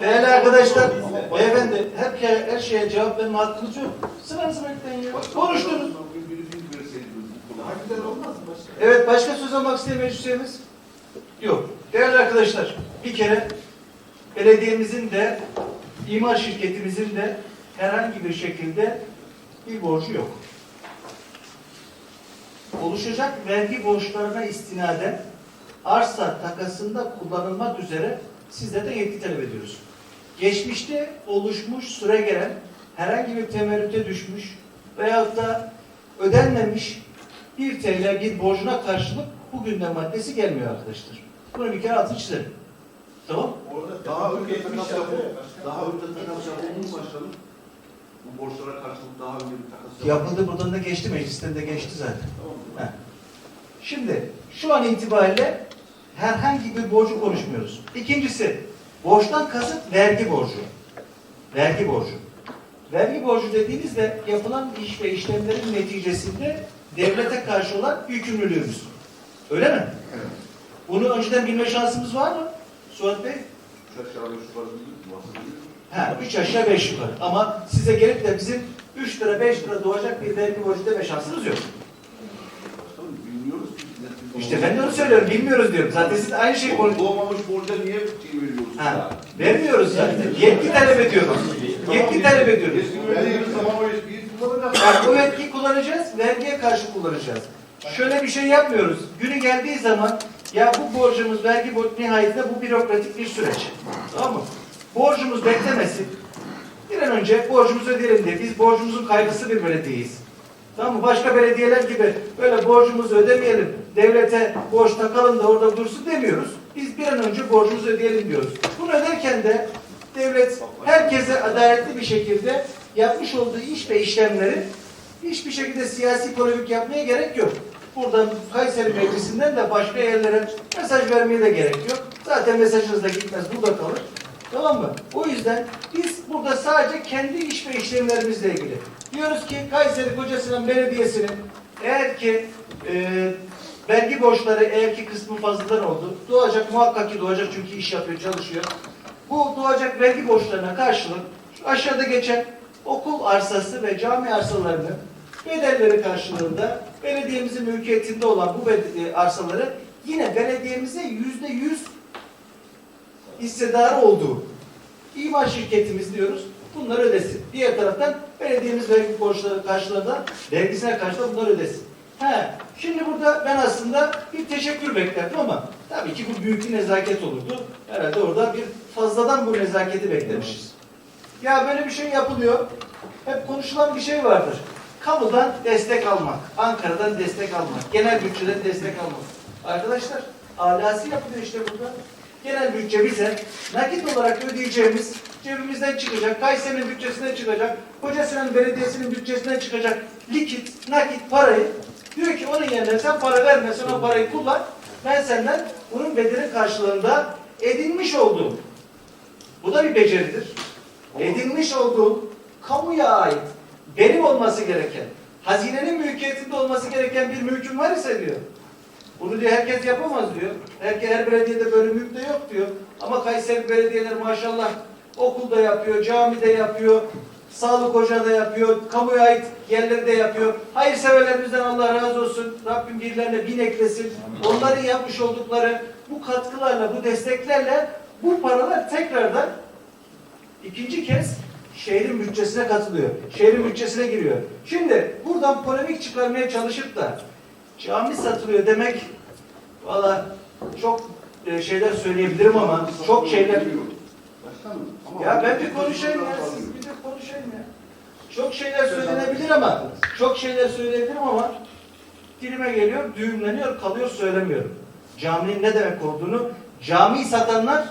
Değerli arkadaşlar, beyefendi her, her şeye cevap verme hakkınız yok. Sıranızı bekleyin ya. Konuştunuz. Evet, başka söz almak isteyen meclis üyemiz? Yok. Değerli arkadaşlar, bir kere belediyemizin de, imar şirketimizin de herhangi bir şekilde bir borcu yok. Oluşacak vergi borçlarına istinaden arsa takasında kullanılmak üzere sizlerden yetki talep ediyoruz. Geçmişte oluşmuş, süre gelen herhangi bir temerrüte düşmüş veyahut da ödenmemiş 1 TL bir borcuna karşılık bugünden maddesi gelmiyor arkadaşlar. Bunu bir kere altını çizelim. Tamam? Orada Daha önce takas yapıldı. Daha önce takas yapıldı mı başkanım? Bu borçlara karşılık daha önce bir takas yapıldı. Yapıldı buradan da geçti meclisten de geçti zaten. Tamam? Heh. Şimdi şu an itibariyle herhangi bir borcu konuşmuyoruz. İkincisi borçtan kasıt vergi borcu. Vergi borcu. Vergi borcu dediğimizde yapılan iş ve işlemlerin neticesinde devlete karşı olan yükümlülüğümüz. Öyle mi? Evet. Bunu önceden bilme şansımız var mı? Suat Bey? Üç aşağı beş yukarı. Ha, üç aşağı beş yukarı. Ama size gelip de bizim 3 lira 5 lira doğacak bir vergi borcu deme şansınız yok. Başkanım bilmiyoruz ki. net bir İşte ben de onu söylüyorum. Bilmiyoruz diyorum. Zaten siz aynı şeyi konuşuyorsunuz. Doğmamış borca niye şey veriyoruz? Ha, vermiyoruz zaten. Yetki talep ediyoruz. Yetki talep ediyoruz. Verdiğimiz zaman o yetkiyi kullanacağız. Yani bu yetkiyi kullanacağız, vergiye karşı kullanacağız. Şöyle bir şey yapmıyoruz. Günü geldiği zaman ya bu borcumuz, vergi borcu nihayetinde bu bürokratik bir süreç. Tamam mı? Borcumuz beklemesin. Bir an önce borcumuzu ödeyelim diye. Biz borcumuzun kaygısı bir belediyeyiz. Tamam mı? Başka belediyeler gibi böyle borcumuzu ödemeyelim, devlete borç takalım da orada dursun demiyoruz. Biz bir an önce borcumuzu ödeyelim diyoruz. Bunu öderken de devlet herkese adaletli bir şekilde yapmış olduğu iş ve işlemleri hiçbir şekilde siyasi polemik yapmaya gerek yok. Buradan Kayseri Meclisi'nden de başka yerlere mesaj vermeye de gerek yok. Zaten mesajınız da gitmez, burada kalır. Tamam mı? O yüzden biz burada sadece kendi iş ve işlemlerimizle ilgili. Diyoruz ki Kayseri Kocasinan Belediyesi'nin eğer ki e, vergi borçları eğer ki kısmı fazladan oldu. Doğacak muhakkak ki doğacak çünkü iş yapıyor, çalışıyor. Bu doğacak vergi borçlarına karşılık şu aşağıda geçen okul arsası ve cami arsalarının bedelleri karşılığında belediyemizin mülkiyetinde olan bu e, arsaları yine belediyemize yüzde yüz hissedarı olduğu imar şirketimiz diyoruz. Bunları ödesin. Diğer taraftan belediyemiz vergi borçları karşılığında vergisine karşılığı bunları ödesin. He, şimdi burada ben aslında bir teşekkür beklerdim ama tabii ki bu büyük bir nezaket olurdu. Herhalde orada bir fazladan bu nezaketi beklemişiz. Ya böyle bir şey yapılıyor. Hep konuşulan bir şey vardır. Kamudan destek almak, Ankara'dan destek almak, genel bütçeden destek almak. Arkadaşlar, alası yapılıyor işte burada. Genel bütçe bize nakit olarak ödeyeceğimiz cebimizden çıkacak, Kayseri'nin bütçesinden çıkacak, Kocasinan Belediyesi'nin bütçesinden çıkacak likit, nakit parayı diyor ki onun yerine sen para vermesen o parayı kullan. Ben senden bunun bedeli karşılığında edinmiş olduğum bu da bir beceridir. Edinmiş olduğum kamuya ait benim olması gereken, hazinenin mülkiyetinde olması gereken bir mülküm var ise diyor. Bunu diyor herkes yapamaz diyor. Herke, her belediyede böyle mülk de yok diyor. Ama Kayseri belediyeler maşallah okulda yapıyor, camide yapıyor, sağlık ocağı da yapıyor, kamuya ait yerleri de yapıyor. Hayırseverlerimizden Allah razı olsun. Rabbim birilerine bin eklesin. Onların yapmış oldukları bu katkılarla, bu desteklerle bu paralar tekrardan ikinci kez şehrin bütçesine katılıyor. Şehrin bütçesine giriyor. Şimdi buradan polemik çıkarmaya çalışıp da cami satılıyor demek valla çok e, şeyler söyleyebilirim ama çok şeyler ya ben bir konuşayım ya siz bir de konuşayım ya. Çok şeyler söylenebilir ama çok şeyler söyleyebilirim ama dilime geliyor, düğümleniyor, kalıyor söylemiyorum. Caminin ne demek olduğunu camiyi satanlar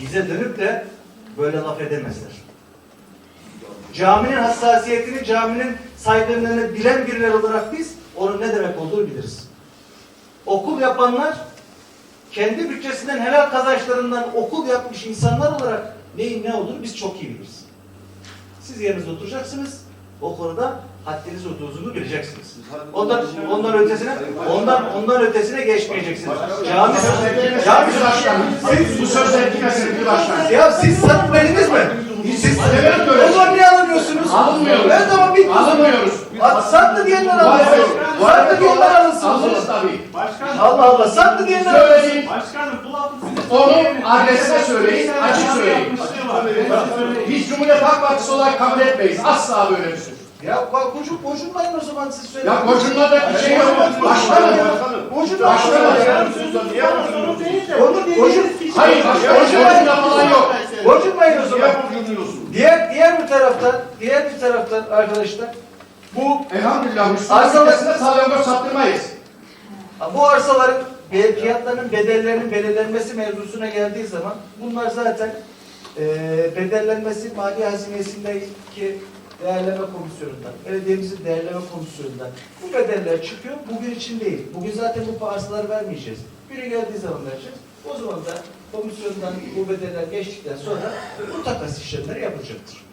bize dönüp de böyle laf edemezler. Caminin hassasiyetini, caminin saygınlığını bilen biriler olarak biz onun ne demek olduğunu biliriz. Okul yapanlar kendi bütçesinden helal kazançlarından okul yapmış insanlar olarak neyin ne olduğunu biz çok iyi biliriz. Siz yerinizde oturacaksınız. O konuda haddiniz hududunuzu bileceksiniz. Ondan, ondan ötesine, ondan, ondan ötesine geçmeyeceksiniz. Cami, cami, siz, Bu söz etkimesin bir başkan. ya siz verdiniz mi? Siz, o zaman niye alamıyorsunuz? Alınmıyoruz. Evet tamam bitti. Alınmıyoruz. At, sattı diyenler Var alınsın. Sattı diyenler alınsın. Alırız tabii. Başkanım, Allah Allah sattı diyenler alınsın. Başkanım bu lafı size Onun adresine söyleyin, açık söyleyin. Biz Cumhuriyet Halk Partisi olarak kabul etmeyiz. Asla böyle bir söz. Ya bak koşun koşunmayın o zaman siz söyleyin. Ya koşulda da bir şey yok. Başkanım. Koşunmayın. Başkanım. Koşun, koşun. Hayır, koşulda falan yok. Koşunmayın o zaman. Niye bozuyorsun? Diğer, diğer bir taraftan, diğer bir taraftan arkadaşlar, bu Elhamdülillah Müslüman Arsalar- ülkesinde salyangoz sattırmayız. bu arsaların be- fiyatlarının bedellerinin belirlenmesi mevzusuna geldiği zaman bunlar zaten e, bedellenmesi mali hazinesindeki değerleme komisyonundan, belediyemizin değerleme komisyonundan bu bedeller çıkıyor. Bugün için değil. Bugün zaten bu arsaları vermeyeceğiz. Biri geldiği zaman vereceğiz. O zaman da komisyondan bu bedeller geçtikten sonra bu takas işlemleri yapılacaktır.